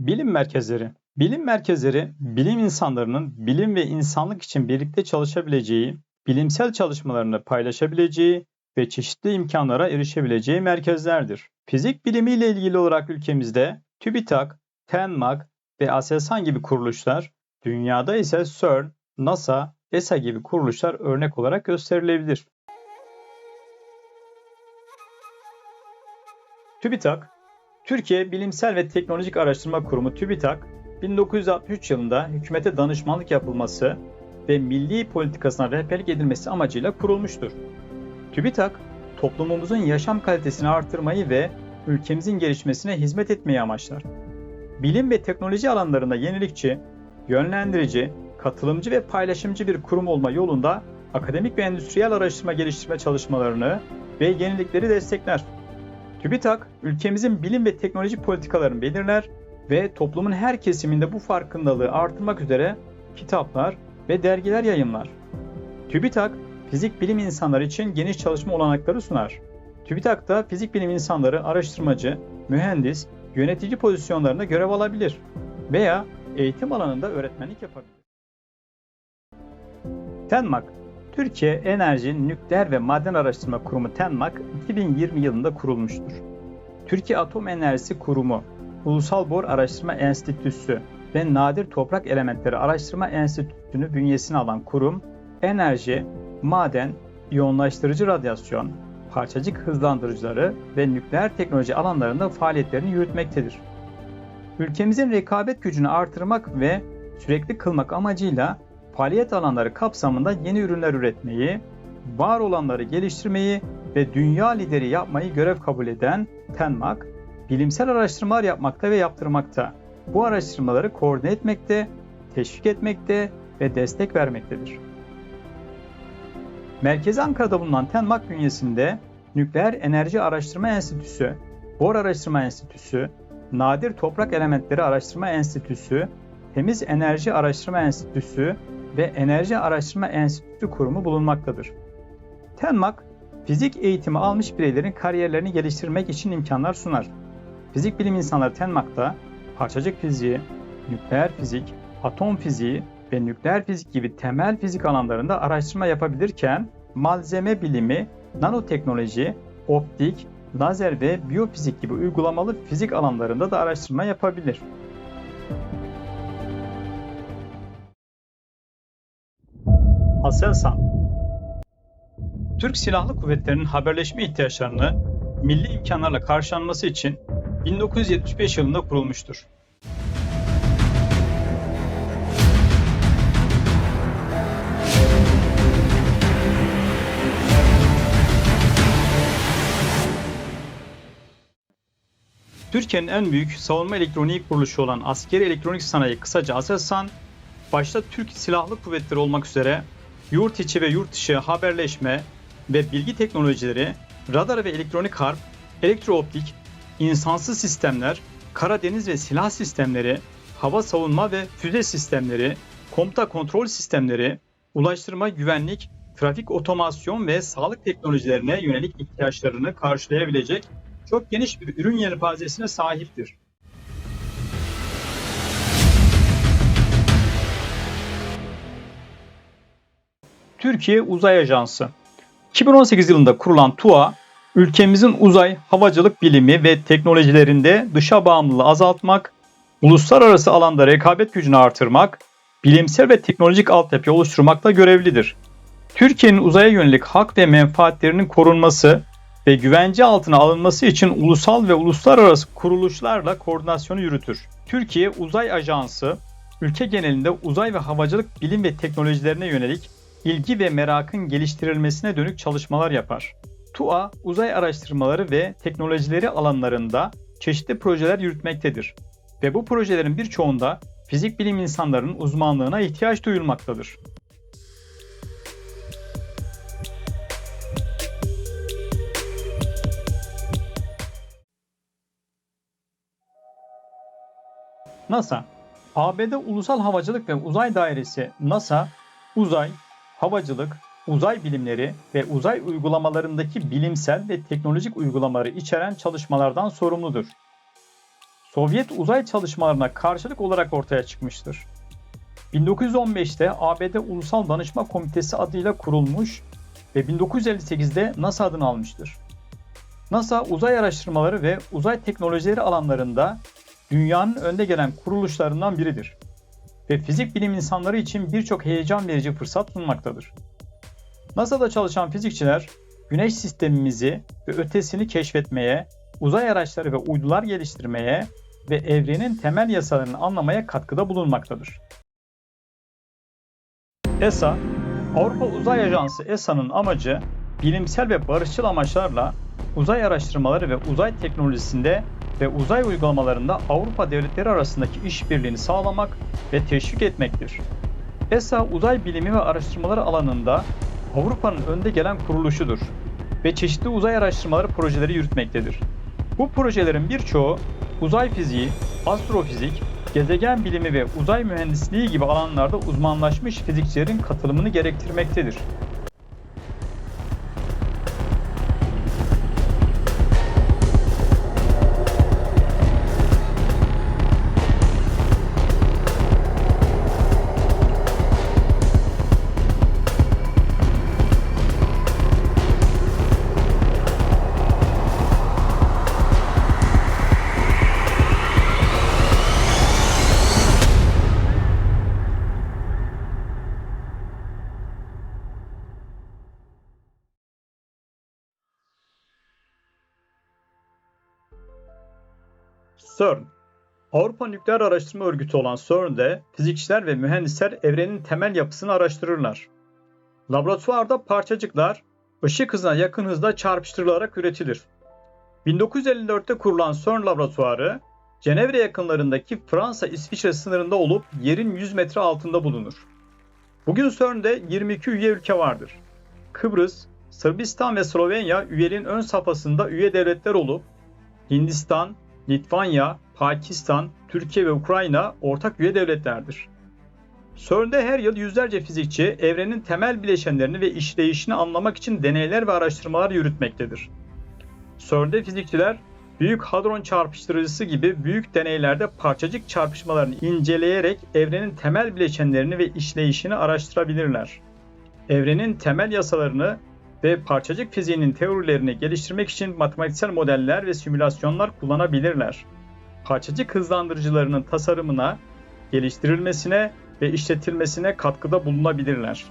Bilim merkezleri. Bilim merkezleri, bilim insanlarının bilim ve insanlık için birlikte çalışabileceği, bilimsel çalışmalarını paylaşabileceği ve çeşitli imkanlara erişebileceği merkezlerdir. Fizik bilimiyle ilgili olarak ülkemizde TÜBİTAK, TENMAK ve ASELSAN gibi kuruluşlar, dünyada ise CERN, NASA, ESA gibi kuruluşlar örnek olarak gösterilebilir. TÜBİTAK, Türkiye Bilimsel ve Teknolojik Araştırma Kurumu TÜBİTAK, 1963 yılında hükümete danışmanlık yapılması ve milli politikasına rehberlik edilmesi amacıyla kurulmuştur. TÜBİTAK, toplumumuzun yaşam kalitesini artırmayı ve ülkemizin gelişmesine hizmet etmeyi amaçlar. Bilim ve teknoloji alanlarında yenilikçi, yönlendirici, katılımcı ve paylaşımcı bir kurum olma yolunda akademik ve endüstriyel araştırma geliştirme çalışmalarını ve yenilikleri destekler. TÜBİTAK, ülkemizin bilim ve teknoloji politikalarını belirler ve toplumun her kesiminde bu farkındalığı artırmak üzere kitaplar ve dergiler yayınlar. TÜBİTAK, fizik bilim insanları için geniş çalışma olanakları sunar. TÜBİTAK'ta fizik bilim insanları araştırmacı, mühendis, yönetici pozisyonlarında görev alabilir veya eğitim alanında öğretmenlik yapabilir. TENMAK, Türkiye Enerji, Nükleer ve Maden Araştırma Kurumu TENMAK 2020 yılında kurulmuştur. Türkiye Atom Enerjisi Kurumu, Ulusal Bor Araştırma Enstitüsü ve Nadir Toprak Elementleri Araştırma Enstitüsü'nü bünyesine alan kurum, enerji, maden, iyonlaştırıcı radyasyon, parçacık hızlandırıcıları ve nükleer teknoloji alanlarında faaliyetlerini yürütmektedir. Ülkemizin rekabet gücünü artırmak ve sürekli kılmak amacıyla faaliyet alanları kapsamında yeni ürünler üretmeyi, var olanları geliştirmeyi ve dünya lideri yapmayı görev kabul eden TENMAK, bilimsel araştırmalar yapmakta ve yaptırmakta. Bu araştırmaları koordine etmekte, teşvik etmekte ve destek vermektedir. Merkezi Ankara'da bulunan TENMAK bünyesinde Nükleer Enerji Araştırma Enstitüsü, Bor Araştırma Enstitüsü, Nadir Toprak Elementleri Araştırma Enstitüsü, Temiz Enerji Araştırma Enstitüsü ve Enerji Araştırma Enstitüsü kurumu bulunmaktadır. TENMAK, fizik eğitimi almış bireylerin kariyerlerini geliştirmek için imkanlar sunar. Fizik bilim insanları TENMAK'ta parçacık fiziği, nükleer fizik, atom fiziği ve nükleer fizik gibi temel fizik alanlarında araştırma yapabilirken malzeme bilimi, nanoteknoloji, optik, lazer ve biyofizik gibi uygulamalı fizik alanlarında da araştırma yapabilir. Aselsan Türk Silahlı Kuvvetleri'nin haberleşme ihtiyaçlarını milli imkanlarla karşılanması için 1975 yılında kurulmuştur. Türkiye'nin en büyük savunma elektroniği kuruluşu olan Askeri Elektronik Sanayi kısaca ASELSAN, başta Türk Silahlı Kuvvetleri olmak üzere yurt içi ve yurt dışı haberleşme ve bilgi teknolojileri, radar ve elektronik harp, elektrooptik, insansız sistemler, kara deniz ve silah sistemleri, hava savunma ve füze sistemleri, komuta kontrol sistemleri, ulaştırma, güvenlik, trafik otomasyon ve sağlık teknolojilerine yönelik ihtiyaçlarını karşılayabilecek çok geniş bir ürün yelpazesine sahiptir. Türkiye Uzay Ajansı 2018 yılında kurulan TUA, ülkemizin uzay, havacılık bilimi ve teknolojilerinde dışa bağımlılığı azaltmak, uluslararası alanda rekabet gücünü artırmak, bilimsel ve teknolojik altyapı oluşturmakla görevlidir. Türkiye'nin uzaya yönelik hak ve menfaatlerinin korunması ve güvence altına alınması için ulusal ve uluslararası kuruluşlarla koordinasyonu yürütür. Türkiye Uzay Ajansı, ülke genelinde uzay ve havacılık bilim ve teknolojilerine yönelik ilgi ve merakın geliştirilmesine dönük çalışmalar yapar. TUA, uzay araştırmaları ve teknolojileri alanlarında çeşitli projeler yürütmektedir ve bu projelerin birçoğunda fizik bilim insanlarının uzmanlığına ihtiyaç duyulmaktadır. NASA ABD Ulusal Havacılık ve Uzay Dairesi NASA, uzay, havacılık, uzay bilimleri ve uzay uygulamalarındaki bilimsel ve teknolojik uygulamaları içeren çalışmalardan sorumludur. Sovyet uzay çalışmalarına karşılık olarak ortaya çıkmıştır. 1915'te ABD Ulusal Danışma Komitesi adıyla kurulmuş ve 1958'de NASA adını almıştır. NASA uzay araştırmaları ve uzay teknolojileri alanlarında dünyanın önde gelen kuruluşlarından biridir ve fizik bilim insanları için birçok heyecan verici fırsat sunmaktadır. NASA'da çalışan fizikçiler güneş sistemimizi ve ötesini keşfetmeye, uzay araçları ve uydular geliştirmeye ve evrenin temel yasalarını anlamaya katkıda bulunmaktadır. ESA, Avrupa Uzay Ajansı ESA'nın amacı bilimsel ve barışçıl amaçlarla uzay araştırmaları ve uzay teknolojisinde ve uzay uygulamalarında Avrupa devletleri arasındaki işbirliğini sağlamak ve teşvik etmektir. ESA uzay bilimi ve araştırmaları alanında Avrupa'nın önde gelen kuruluşudur ve çeşitli uzay araştırmaları projeleri yürütmektedir. Bu projelerin birçoğu uzay fiziği, astrofizik, gezegen bilimi ve uzay mühendisliği gibi alanlarda uzmanlaşmış fizikçilerin katılımını gerektirmektedir. CERN Avrupa Nükleer Araştırma Örgütü olan CERN'de fizikçiler ve mühendisler evrenin temel yapısını araştırırlar. Laboratuvarda parçacıklar ışık hızına yakın hızda çarpıştırılarak üretilir. 1954'te kurulan CERN laboratuvarı Cenevre yakınlarındaki Fransa-İsviçre sınırında olup yerin 100 metre altında bulunur. Bugün CERN'de 22 üye ülke vardır. Kıbrıs, Sırbistan ve Slovenya üyeliğin ön safhasında üye devletler olup Hindistan, Litvanya, Pakistan, Türkiye ve Ukrayna ortak üye devletlerdir. CERN'de her yıl yüzlerce fizikçi evrenin temel bileşenlerini ve işleyişini anlamak için deneyler ve araştırmalar yürütmektedir. CERN'de fizikçiler Büyük Hadron Çarpıştırıcısı gibi büyük deneylerde parçacık çarpışmalarını inceleyerek evrenin temel bileşenlerini ve işleyişini araştırabilirler. Evrenin temel yasalarını ve parçacık fiziğinin teorilerini geliştirmek için matematiksel modeller ve simülasyonlar kullanabilirler. Parçacık hızlandırıcılarının tasarımına, geliştirilmesine ve işletilmesine katkıda bulunabilirler.